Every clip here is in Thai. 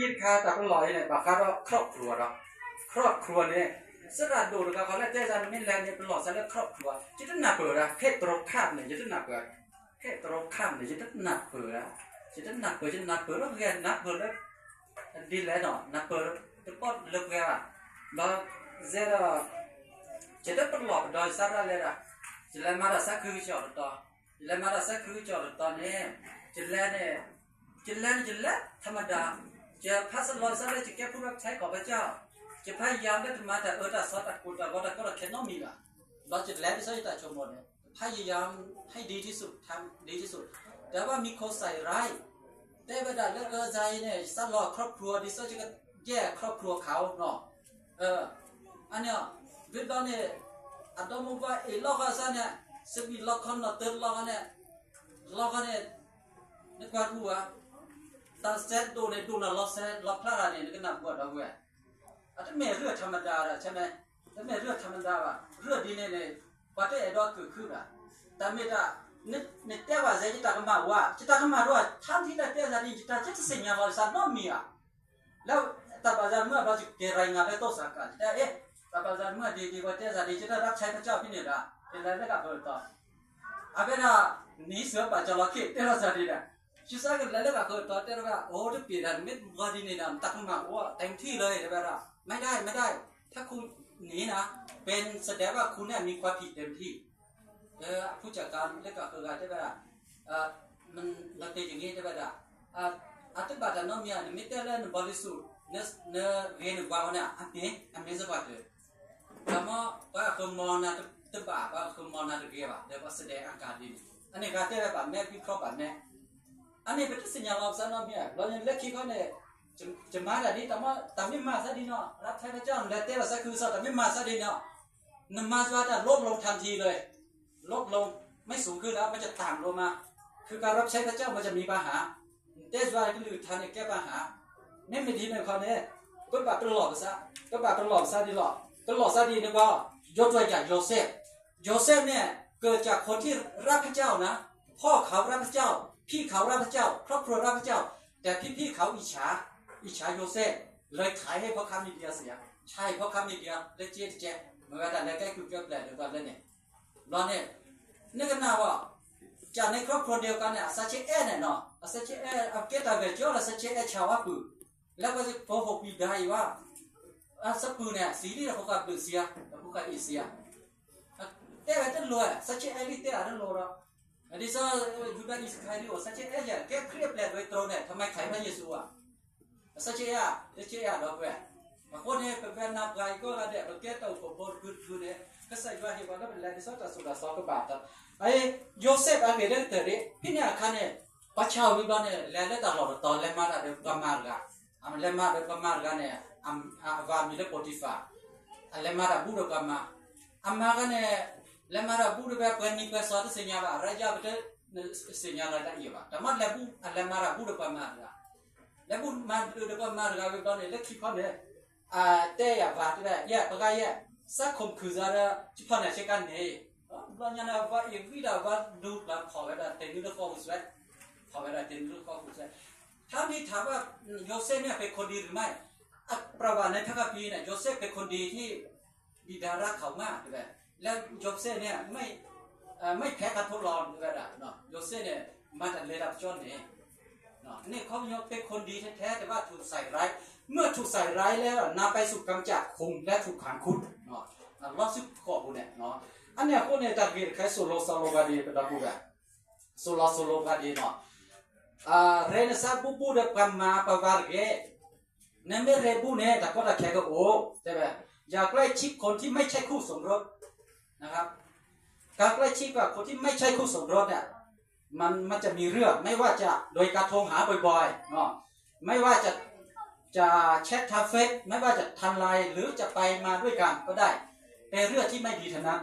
คิดคาแต่ก็ลอยเนี่ยปากคาดว่าครอบครัวเราครอบครัวเนี่ยสระดูดกับเขาแล้วเจ้าจะไม่แลเนี่ยเป็นหลอดซะแล้วครอบครัวจะต้องหนักเปิดอะเพศตรงข้ามเนี่ยจะต้องหนักเปิดเพศตรงข้ามเนี่ยจะต้องหนักเปิดอะจะต้องหนักเปิดจะหนักเปิดแล้วแกหนักเปิดแล้วดีแล้วเนาะหนักเปิดจะก็เลิกแกอะแล้วเจ้าจะต้องเป็นหลอดโดยสระเลยอะจะแล้วมาด้สักคือจอดต่อจะแล้วมาด้สักคือจอดต่อเนี่ยจะแล้วเนี่ยจะแล้วจะแล้วธรรมดา จะพัสลอยซะเลยจะแก้ผู้รับใช้ของพระเจ้า จะพยายามได้มาแต่เออแต่สอดกุลแต่ก็แต่ก็แค่น้องมีละเราจะแล้วที่ใช้แต่ชมรมเนี่ยพยายามให้ดีที่สุดทำดีที่สุด แต่ว่ามีคนใส่ร้ายแต่เวลาเลิกเออใจเนี่ยสลอดครอบครัวดิฉันจะแย่ครอบครัวเขาเนาะเอออันเนี้ยวิดาเนี่ยอัตมุว่าเอล็อกาซะเนี่ยซึ่งมีล็อกคนเนาะเติร์ล็อกเนี่ยล็อกเนี่ยนึกว่ารู้อะ ตาเซตดูเนี่ยดูนะล็อกเซตล็อกพลาดเนี่ยก็นับว่าเราเว้ยอาจจะไม่เรื่องธรรมดาละใช่ไหมแต่ไม่เรื่องธรรมดาว่ะเรื่องดีเนี่ยเนี่ยว่าแต่ดอกคือคือละแต่ไม่ได้เนี่ยเนี่ยแต่ว่าใจจิตากมาว่าจิตากมาว่าท่านที่ได้แต่จะดีจิตาจะสัญญาว่าสันน้อมีอ่ะแล้วตาบาจารเมื่อเราจะเกรายงานได้โตสักกันแต่เอ๊ะตาบาจารเมื่อดีดีว่าแต่จะดีจะได้รับใช้พระเจ้าพี่เนี่ยละเป็นอะไรได้กับเบอร์ต่ออาเป็นอ่ะนี่เสือป่าจระเข้แต่เราจะดีนะ ชิสากันแล้วก็เคือตอนเดียวก็โอ้จะเปลี่ยนมิดวาดีนี่นตักมาว่าเต็มที่เลยเดี๋ยวแบบไม่ได้ไม่ได้ ถ้าคุณหนีนะ เป็นแสดงว่าคุณเนี่ยมีความผิดเต็มที่เออผู้จัดการแล้วก็คือการที่แบบเออมันมันเป็นอย่างนี้ใช่ไหมล่ะอ่าอัตบัตน้องมีอันมิเตอร์เล่นบริสุทธิ์เนื้อเนื้อเรียนว่าเนี่ยอันนี้อันนี้สบายเลยแต่ว่าว่าคือมองนะตึบะว่าคือมองนะตะเกียบเดี๋ยวว่าแสดงอาการดีอันนี้การที่แบบแม่พี่ครอบแบบแม่ อันนี้เป็นสัญญาณเราสนอมีเรายังเล็กคิดเขาเนี่ยจะจะมาแต่นี้แต่ว่าแต่ไม่มาซะดีเนาะรับใช้พระเจ้าแล้วเตะสักคือสัแต่ไม่มาซะดีเนาะนมาสว่าจะลดลงทันทีเลยลดลงไม่สูงขึ้นแล้วมันจะต่ำลงมา คือการรับใช้พระเจ้ามันจะมีปัญหาเตะว่าก็คือทันแก้ปัญหาไม่ไม่ดีในความนี้ก็แบบตลอดซะก็แบบตลอดซะดีหรอตลอดซะดีนะว่ายกตัวอย่างโยเซฟโยเซฟเนี่ยเกิดจากคนที่รักพระเจ้านะ พ่อเขารักพระเจ้า พี่เขารักพระเจ้า ครอบครัวรักพระเจ้า แต่พี่พี่เขาอิจฉาอิจฉาโยเซฟเลยขายให้พ่อค้ามีเดียเสีย ใช่พ่อค้ามีเดียเลยเจ๊เจ๊เมื่อแต่ในแก้คุณเก็บแหล่เดียวกันเลยเนี่ยรอเนี่ยนี่ก็น่าว่าจากในครอบครัวเดียวกันเนี่ยสัจเจเอเนี่ยเนาะสัจเจเอเอาเกตาเวจอละสัจเจเอชาวปืแล้วก็จะพอหกปีได้ว่าอะสักปืเนี่ยสีนี่เราก็ปืเสียเราก็อีเสียแต่ว่าจะรวยสัจเจเอลิเตอร์นั่นรวยอันนี้ซะยูดาอิสคาริโอสัจเจเอะแกเครียแตรงเนี่ยทำไมขายพระเยซูอะสัจเจอะสัจเอละเตอคือเนี่ยก็ใส่ว่าเห็นว่าแล้วเ That is all Judas Iscariot was such an agent. Get clear plan with throne at Tamak Kaiman Yeshua. Such a ya, such a ya, love where. Mà con này phải về nạp gái có là đẹp được kết tàu của bột good good đấy. Cái sai qua thì bọn nó bị lại đi sót là sụt là sót các bạn thật. Ấy, Joseph anh biết đến từ đấy. Khi nào khăn này, bắt chào với bọn này lại lấy tàu lọt tàu lên mà đã được cầm mà gà. Am lên mà được cầm mà gà này, am và mình được Potiphar. Lên mà đã bu được cầm mà. Am mà cái này บูดก็มาอันมากันเนี่ย lemara bu de ba ni pa sa se nya ba raja bete se nya la da ye ba ta ma le bu lemara bu de pa ma la le bu ma de pa ma la ga ba ne le ki pa ne a te ya ba de ya ba ga ye sa khom khu za da chi pa ne che kan ne ba nya na ba ye vi da ba du la kho ba da te ni de kho bu swe kho ba da te ni de kho bu swe ถ้ามีถามว่าโยเซฟเนี่ยเป็นคนดีหรือไม่ประวัติในพระคัมภีร์เนี่ยโยเซฟเป็นคนดีที่บิดารักเขามากใช่ไหม แล้วโยเซ่เนี่ยไม่ไม่แพ้การทดลองก็ได้เนาะโยเซ่เนี่ยมาจากระดับจนเนี่ยเนาะนี่เขาเป็นคนดีแท้ๆแต่ว่าถูกใส่ร้าย เมื่อถูกใส่ร้ายแล้วนำไปสู่กำจัดคุมและถูกขังคุดเนาะลอสุดขอบุเนี่ยเนาะอันเนี้ยคนเนี่ยจากเรียนแค่โซโลโซโลบาดีเป็นดับบุกะโซโลโซโลบาดีเนาะเรนซาบูบูเดปัมมาปาวาร์เกนั่นไม่เรบูเนี่ยแต่ก็ตะแคกโอ้ใช่ไหมอยากใกล้ชิดคนที่ไม่ใช่คู่สมรส นะครับการใกล้ชิดกับคนที่ไม่ใช่คู่สมรสเนี่ยมันมันจะมีเรื่องไม่ว่าจะโดยการโทรหาบ่อยๆเนาะไม่ว่าจะจะแชททางเฟซไม่ว่าจะทันไลน์หรือจะไปมาด้วยกันก็ได้เป็นเรื่องที่ไม่ดีเท่านั้น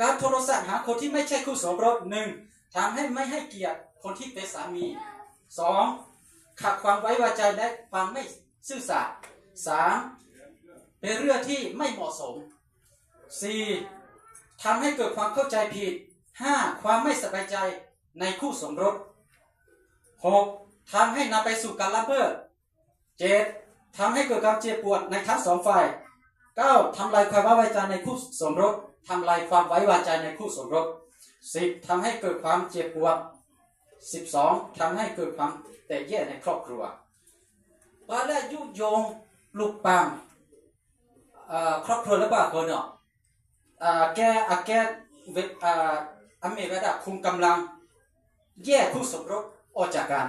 การโทรศัพท์หาคนที่ไม่ใช่คู่สมรสหนึ่งทำให้ไม่ให้เกียรติคนที่เป็นสามีสองขัดความไว้วางใจและความไม่ซื่อสัตย์สามเป็นเรื่องที่ไม่เหมาะสม 4. ทำให้เกิดความเข้าใจผิด 5. ความไม่สบายใจในคู่สมรส 6. ทำให้นำไปสู่การละเมิดเจ็ดทำให้เกิดการเจ็บปวดในทั้งสองฝ่ายเก้าทำลายความไว้วางใจในคู่สมรสทำลายความไว้วางใจในคู่สมรสสิบทำให้เกิดความเจ็บปวดสิบสองทำให้เกิดความแตกแยกในครอบครัวปาและยุยงปลุกปามเอ่อครอบครัวหรือเปล่าคนเนาะ แกอาแกเวอ่าอเมริกาคุมกำลังแยกคู่สมรสออกจากกัน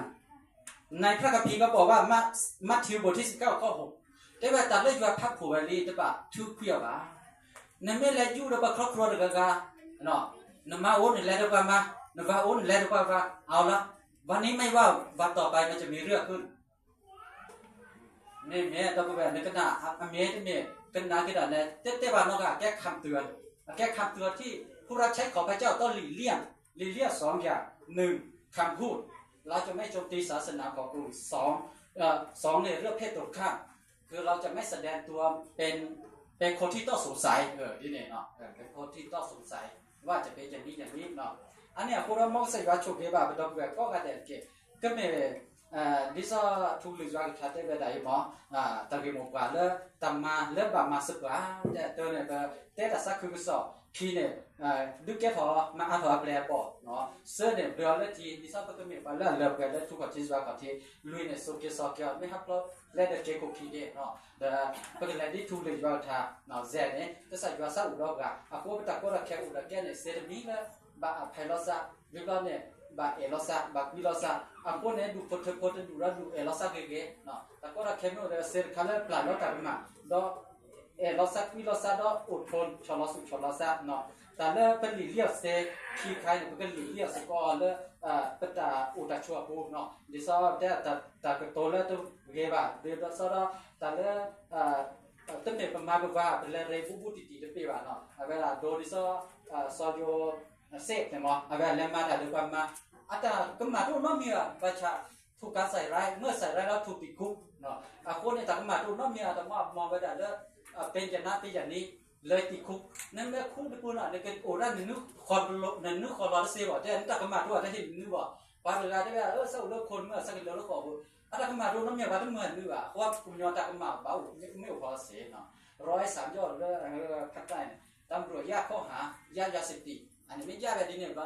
ในพระคัมภีร์ก็บอกว่ามัทมัทธิวบทที่19ข้อ6ได้ว่าตัดเลยว่าพักผู้วลีตบะทุกเพียวว่าในเมื่อแลอยู่ระบครอบครัวระกะเนาะนมาโอนแลระกะมานว่าโอนแลระกะว่าเอาละวันนี้ไม่ว่าวันต่อไปมันจะมีเรื่องขึ้นนี่แม่ตะกแบบนี้ก็น่าอเมที่นี่เป็นนาคิดอะไรเต้ๆว่านอกแก้คำเตือน แก้คำเตือนที่ผู้รับใช้ของพระเจ้าต้องหลีกเลี่ยงหลีกเลี่ยงสองอย่างหนึ่งคำพูด เราจะไม่โจมตีศาสนาของกลุ่มสองอสองเนี่ยเรื่องเพศตรงข้ามคือเราจะไม่แสดงตัวเป็นเป็นคนที่ต้องสงสัยเออที่เนี่ยเนาะเป็นคนที่ต้องสงสัยว่าจะเป็นอย่างนี้อย่างนี้เนาะอันเนี้ยพวกเรามองใส่ว่าโชคดีบ่าเป็นดอกแบบก็กระเด็นเก็บามาสึกว่าแต่ตัวเนี่ยก็แต่ละเดูแกพอมาอ่านเนาะก็ไม่ disa thule jwa ki thate ba dai ma ta ge mo kwa le tamma le ba ma se kwa ja to ne ba te da sa khu so ki ne du ke tho ma a tho ple po no se ne bro le ti disa pa ke me ba la le ba le thu ko chi jwa ka thi lui ne so ke so ke me ha plo le de ke ko ki de no da pa ke le di thule jwa tha no ze ne ta sa jwa sa u lo ga a ko ta ko ra ke u la ke ne se mi la ba a phelosa ဒီကောင်နဲ့ ba elosa ba kuilosa apo ne du pote pote du ra du elosa ke ke no ta ko ra khemo re ser khala pla lo ta ma do elosa kuilosa do uthon chola su chola sa no ta le pe li lia se ki khai ne pe li lia se ko le pe ta u ta chua po no de sa ta ta ta ko to le to ge ba de da sa da ta le တက်ပေပမာကဘာပြလဲရေပူပူတီတီတပေပါနော်အဲဒါဒိုဒီဆောဆောဂျို เนาะเวลาโดดิซอซอโยเสพเนี่ยมั้งเอาไปเล่นมาถ่ายดูกันมมาอาจารย์ก็มาดูน้องมีอะประชาถูกการใส่ร้ายเมื่อใส่ร้ายแล้วถูกติดคุกเนาะอาคนเนี่ยแต่ก็มาดูน้องมีอะแต่ว่ามองไปได้แล้วเป็นอย่างนั้นเป็นอย่างนี้เลยติดคุกนั่นแม่คุกที่ปุ่นอะในการโอ้ด้านนึกคนนั่นนึกคนรอเสียบ่แต่แต่ก็มาดูได้เห็นนึกว่าปาเวลาได้ว่าเออเศร้าเลิกคนเมื่อสักเดือนแล้วขอบุอาจารย์ก็มาดูน้องมีว่าทั้งเมื่อนึกว่าเพราะว่าคุณยอมแต่ก็มาเบาไม่พอเสียเนาะร้อยสามยอดเรื่องพักได้ตำรวจยากข้อหายายาเสพติด อันนี้ไ